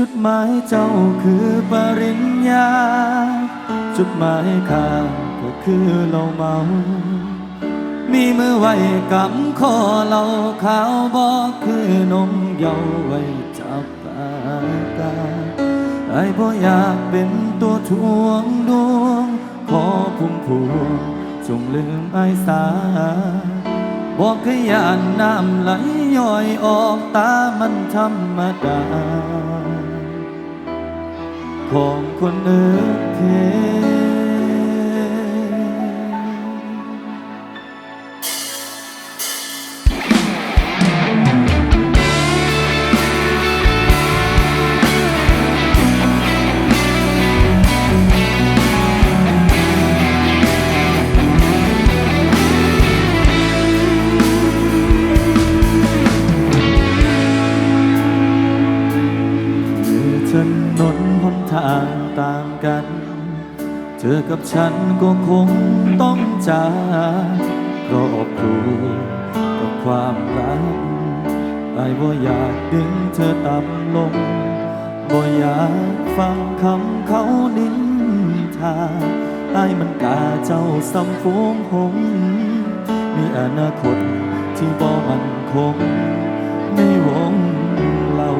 จุดหมายเจ้าคือปริญญา จุดหมายข้าก็คือเราเมา มีมือไว้กำคอเราขาวบอกคือนมเยาว์ไว้จับปากาไอ้บ่อยากเป็นตัวทวงดวง ขอพุ่มพวงจงลืมไอ้สาบอกขยานน้ำไหลย่อยออกตามันธรรมดา ของคนเอิกเพ เธอต่ำลง บ่อยากฟังคำเขานินทาไอ้มันกาเจ้าซ้ำฟูงหงส์มีอนาคตที่บ่มันคงในวงเรา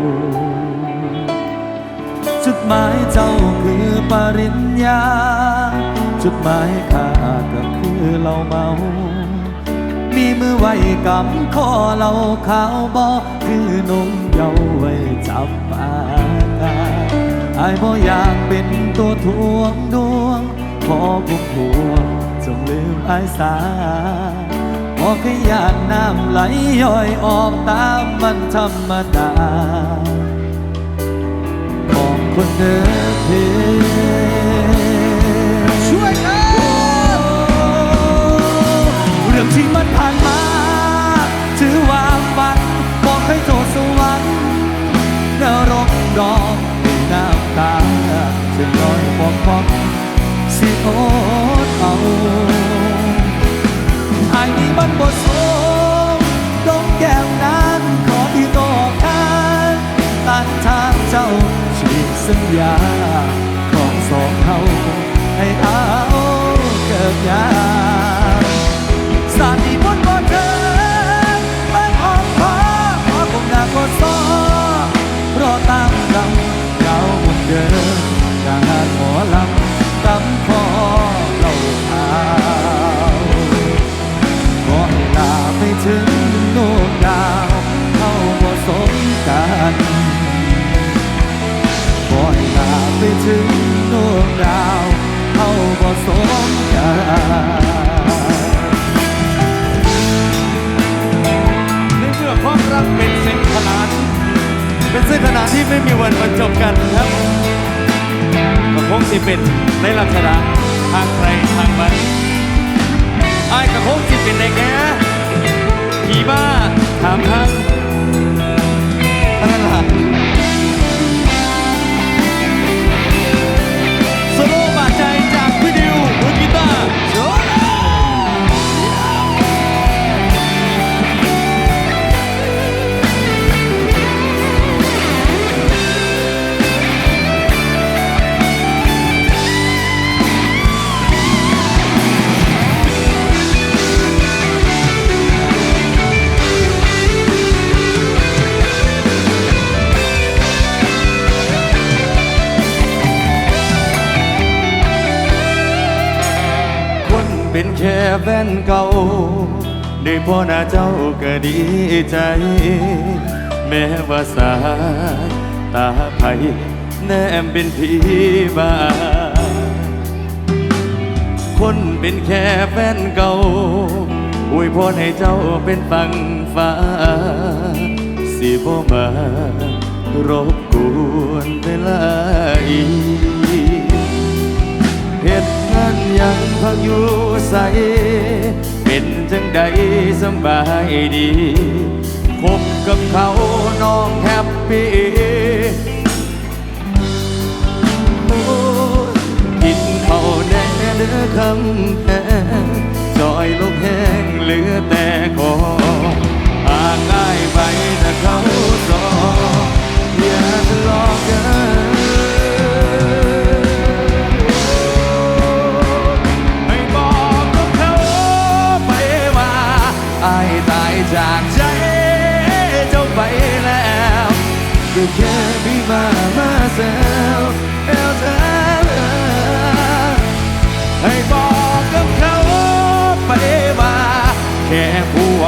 จุดหมายเจ้าคือปริญญา จุดหมายข้าก็คือเราเมา มีมือไว้กำคอเราขาวบอ คือนมเยาว์ไว้จับปากาไอ้ายบ่อยากเป็นตัวทวงดวง ขอพุ่มพวงจงลืมไอ้ายสาพอขยานน้ำไหลย่อยออกตามมันธรรมดาของคนเดินเพช่วยกันเรื่องที่มันผ่าน บอกบอกสิโอดเอาไอ้นี่มันบ่ส ไปถึงดวงดาวเขาบ่สมกันในเมื่อความรักเป็นเส้นขนาน เป็นเส้นขนานที่ไม่มีวันบรรจบกันครับก็คงสิเป็นในลักษณะทางใครทางมันไอ้ายก็คงสิเป็นในแง่ขี่ม้าถามทางเท่นั้นล่ะ แฟนเก่าได้พ่อหน้าเจ้าก็ดีใจ แม้ว่าสายตาไผแนมเป็นผีบาคนเป็นแค่แฟนเก่าอวยพรให้เจ้าเป็นฟังฟ้า สิบ่มารบกวนเวลาอีกานยังพักอยู่ใส เป็นจังใดสบายดี คบกับเขาน้องแฮปปี้กินเขาแน่เนื้อคำแพงจอยลกแห้งเหลือแต่คอ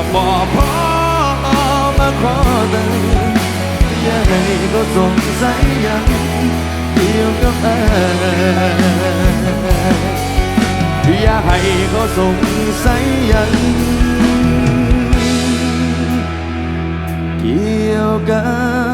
พวกบอกพอมาขอเติมยังไงก็สงสัยยังเกี่ยวกับเอออยากให้เขาสงสัยยังเกี่ยวกับ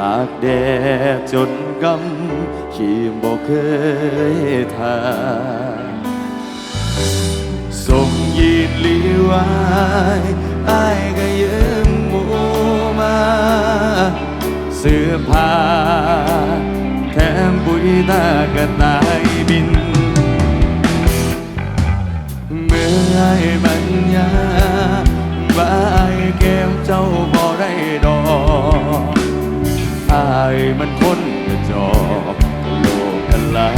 ตากแดดจนกำขีมบอกเคยทาส่งยีดลีว้ไอ้ายก็ยืมหมูมาเสื้อผ้าแถมปุ๋ยตากระต่ายบิน เมื่อไอ้บัญญาบ่ายแก้มเจ้าบ่ได้ดอก อายมันคนกระจอกโลกกันลา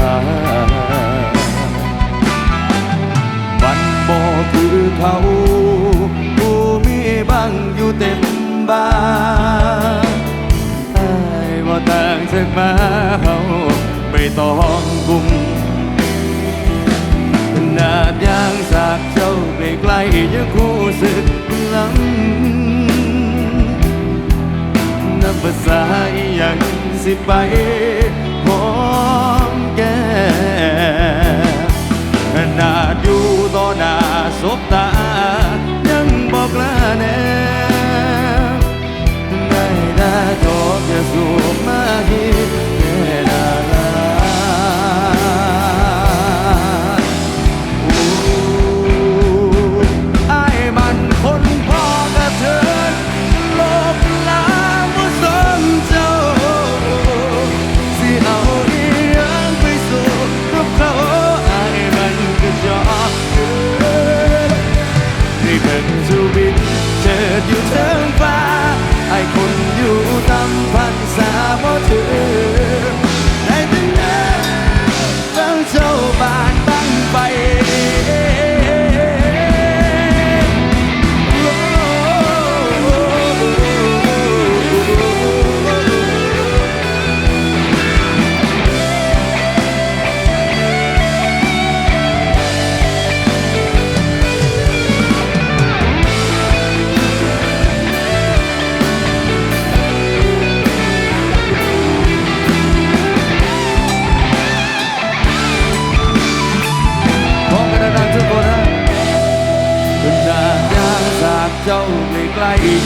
มันบอกคือเขาผู้มีบังอยู่เต็มบ้านไอ้บ่ต่างจากมาเขาไม่ต้องกุมขนาดยางสากเจ้าใกล้ๆยังคู่สึก ภาษาอีหยังสิไปหอมแก่ขนาดอยู่ต่อหน้าสบตา ยังบอกลาแน่ไม่ได้จบอย่าสู บานตั้งไป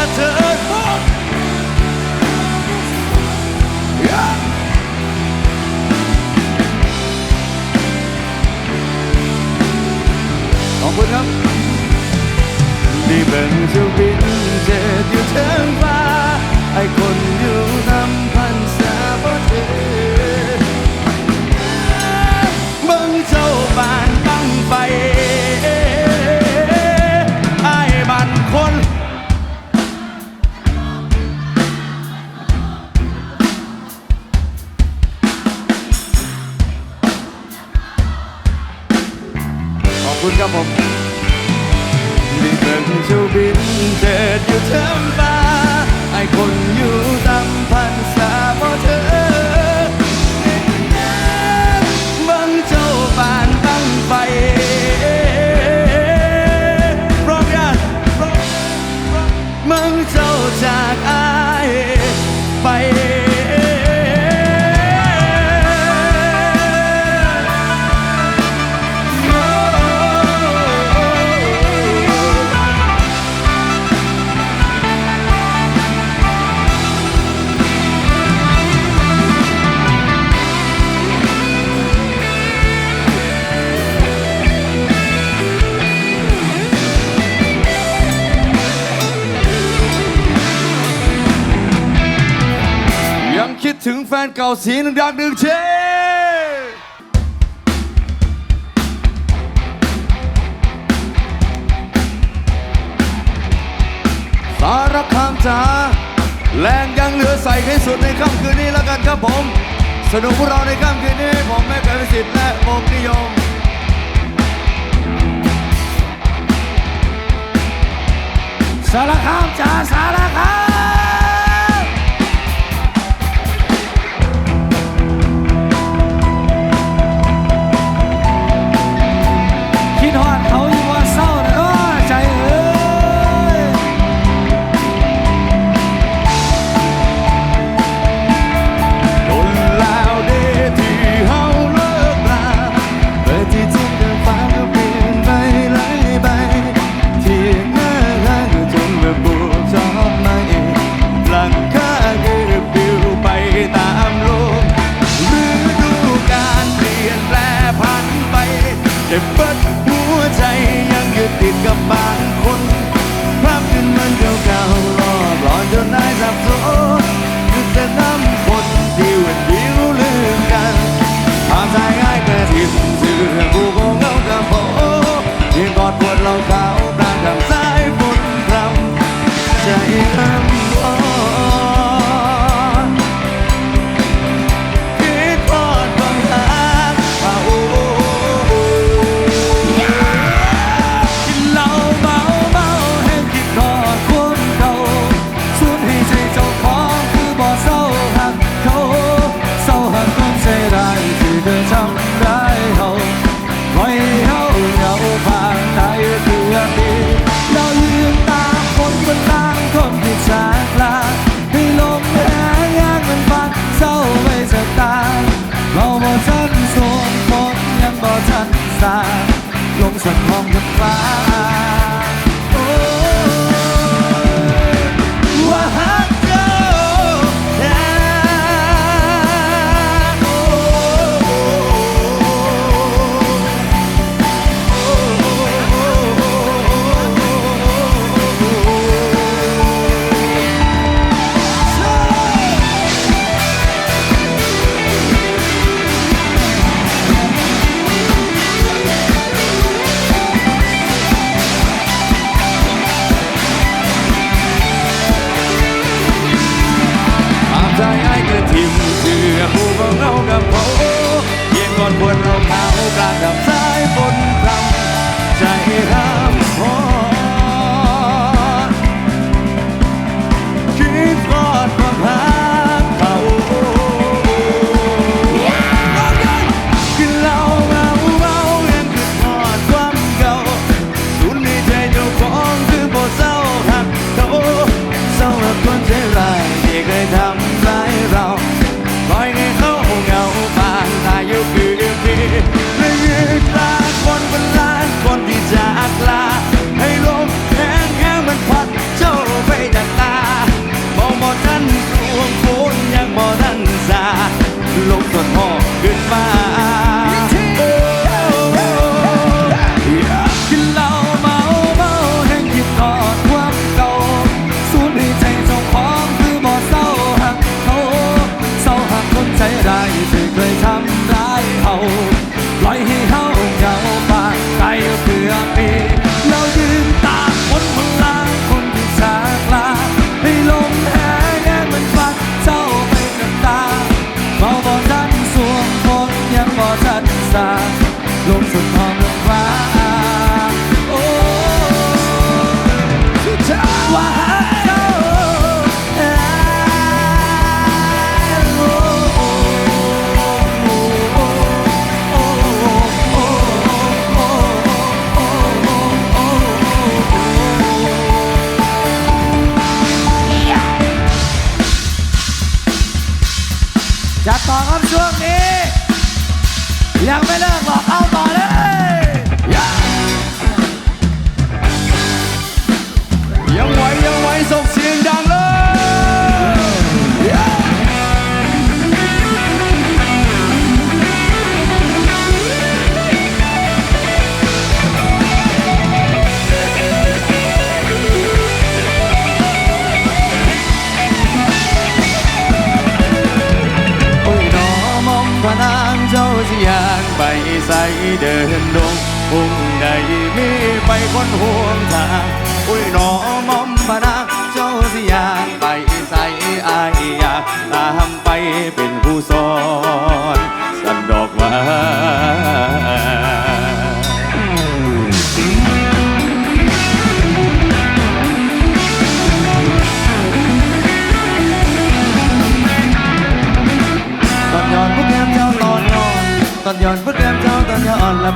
ขอบคุณครับนี่เป็นชีวิตเจ็ดอยู่เทิงฟ้าไอ้คนอยู่น ดอยู่เทิงฟ้า แฟนเก่าสียงดังๆดึงเชสารับคามจ๋าแรงยังเหลือใส่ให้สุดในค่ำคืนนี้แล้วกันครับผม สนุกพวกเราในค่ำคืนนี้ ผมแม่ไก่วิสิทธิ์และวงนิยมสารคามจ๋าสารคาม stars, loads upon the.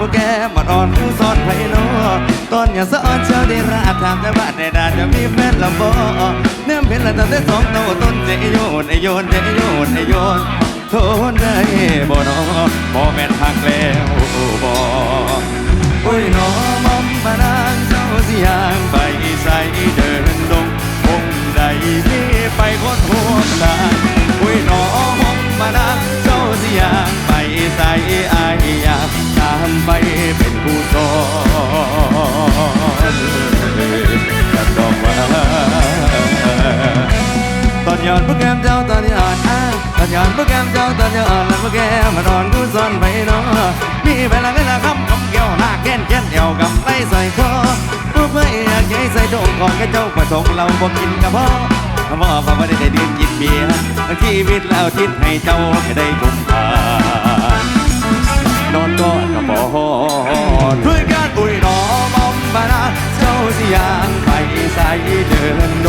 พวกแกมันอ่อนผู้สอนไพโนตอนอย่าสะอ่อนเจ้าได้ราถามแต่ว่านในดาจะมีแฟนละบ่เนื่อมเป็นละตั้งแต่สองตัวต้นเจโยนไอโยนเจโยนไอโยนโทนได้บ่นอบ่แม่นทักแล้วบ่โอ้ยหนอมอมมาน้า แก้มเจ้าตอนย้อนล้วพวกแก้มมาดอนกูซ่อนไปเนาะมีเวลาเวลาคำคำแก้วหน้าแก้นแก้นเอวกับไล่ใส่คอพวกเพื่ออยากใช้ใส่โดงของแกเจ้าประสงค์เราบ่กินกับพ่อพ่อพ่อไม่ได้ดื่มกินเบียร์ชีวิตแล้วทิศให้เจ้าให้ได้ชมทานนอนก็กระปอด้วยการอุ้ยหนอมอมบานาเจ้าสิยางไปใส่เดินด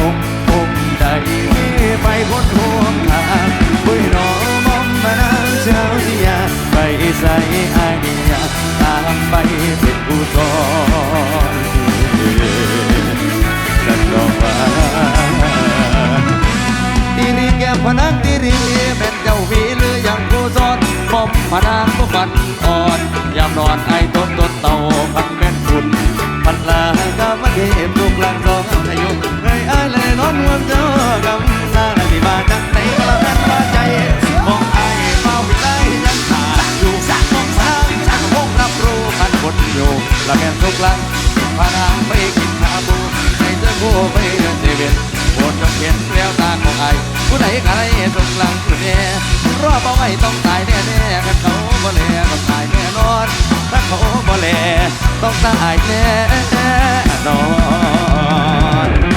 ใจอายอยากตามไปเป็นผู้สอนนั่นก็ว่าตีรีแก้มพนังตีรีเป็นเจ้าวีหรือยังผู้สอนมอมพนังก็ฝันอ่อนยามนอนไอ้ต้นต้นเต่า ผู้ใดก็ได้ตรงหลังคือแน่รอบเอาไว้ต้องตายแน่แน่ๆกันเขาบ่แลต้องตายแน่นอนถ้าเขาบ่แลต้องตายแน่นอน